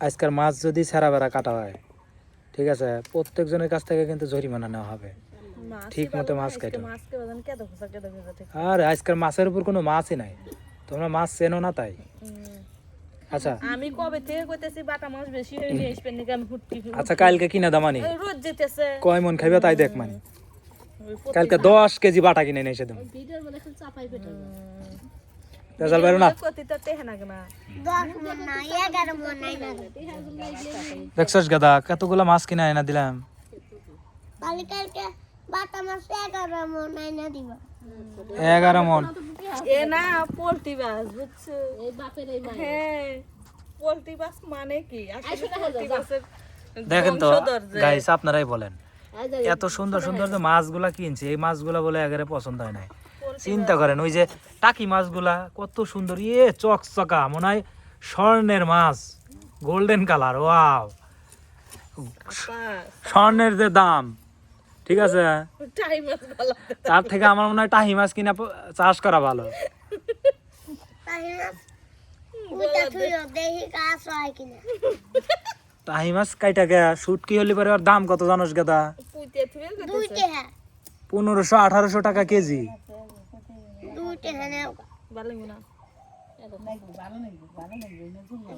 আজকের মাছ যদি সেরা বেড়া কাটা হয় ঠিক আছে? প্রত্যেকজনের কাছ থেকে কিন্তু জরিমানা নেওয়া হবে। ঠিক মতো মাছ কাটো। আর আজকের মাছের উপর কোনো মাছই নাই। তোমরা মাছ চেনো না তাই? আচ্ছা। আমি কবে থেকে কইতেছি বাটা মাছ বেশি হয়ে নিয়ে আসবেন নাকি আমি হুটকি আচ্ছা কালকে কিনা দামানি রোদ যেতেছে। কয় মন খাইবে তাই দেখ মানে। কালকে দশ কেজি বাটা কিনে নিয়ে এসে দেবো। না প্রতিটা টেহে নাগে না দেখছস গাদা কতগুলো মাছ কিনে এনে দিলাম কালকে বাটা মাছ এগারো মন মন এ না পোল্ট্রি মাছ বুঝছ হ্যাঁ পোল্ট্রি মাছ মানে কি দেখেন তো গাইস আপনারাই বলেন। এত সুন্দর সুন্দর যে মাছগুলা কিনছি এই মাছগুলা বলে একেবারে পছন্দ হয় নাই। চিন্তা করেন ওই যে টাকি মাছগুলা কত সুন্দর ইয়ে চকচকা মনে হয় স্বর্ণের মাছ গোল্ডেন কালার ওয়াও স্বর্ণের যে দাম ঠিক আছে? টাই মাছ ভালো। তার থেকে আমার মনে হয় টাহি মাছ কিনা চাষ করা ভালো। টাহি মাছ? কাইটা গে শুট কি হলে পরে ওর দাম কত জানোস গেদা? পনেরোশো আঠারোশো টাকা কেজি। দুইটে ভালো না?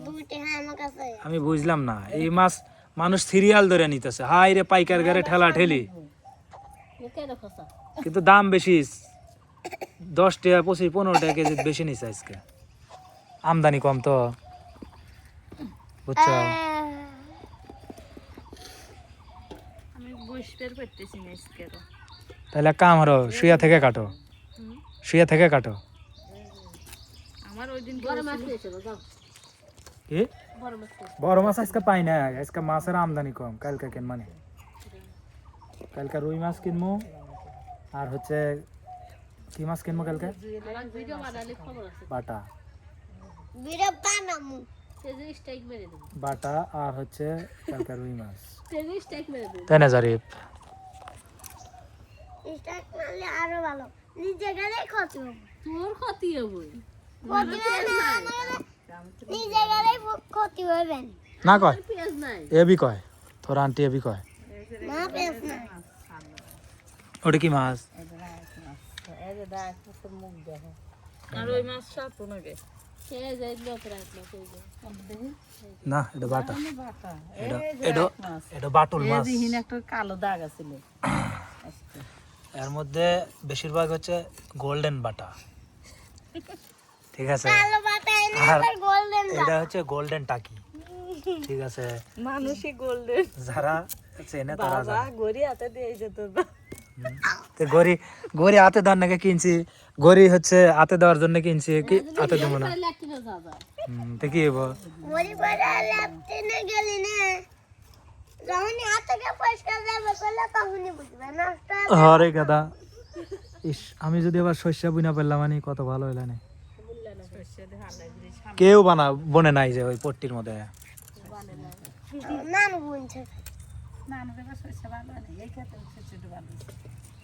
দুইটে আমার কাছে। আমি বুঝলাম না। এই মাছ মানুষ সিরিয়াল ধরে নিতেছে। হাই রে পাইকার গারে ঠেলা ঠেলি। কিন্তু দাম বেশি। দশ টাকা পঁচিশ পনেরো টাকা কেজি বেশি নিছে আজকে। আমদানি কম তো। বুঝছ। তাহলে কাম হলো শুয়া থেকে কাটো। শুয়া থেকে কাটো। আমার ওই দিন কি? বড় মাছ আজকে পাই না। আজকে মাছের আমদানি কম কালকে কেন মানে? কালকে রুই মাছ কিনবো আর হচ্ছে কি মাছ কিনবো কালকে? বাটা। বাটা আর হচ্ছে কালকে রুই মাছ। তাই না জারিফ? স্টার্ট করলে আরও ভালো। নিজে গেলে ক্ষতি হবে। তোর ক্ষতি হবে। না নিজে গেলে ক্ষতি হবে। না। না কয় এবি কয়। তোর আন্টি এবি কয়। না পেস না ওটা কি মাছ? আর ওই নাকি? না এটা বাটা। এটা এটা এটা বাটুল মাছ। একটা কালো দাগ আছিল। এর মধ্যে বেশিরভাগ হচ্ছে গোল্ডেন বাটা। ঠিক আছে? আর এটা হচ্ছে গোল্ডেন টাকি। ঠিক আছে? মানুষই গোল্ডেন যারা চেনে তারা জানে। গড়ি হাতে দিয়ে যেত তো গড়ি গড়ি হাতে দেওয়ার নাকি কিনছি। গড়ি হচ্ছে হাতে দেওয়ার জন্য কিনছি। কি হাতে দেবো না? তো কি হব না। হরে গাদা। ইস আমি যদি আবার শস্য বুনা পেলাম মানে কত ভালো হইলা নে। কেউ বানা বনে নাই যে ওই পট্টির মধ্যে। নানু বুনছে।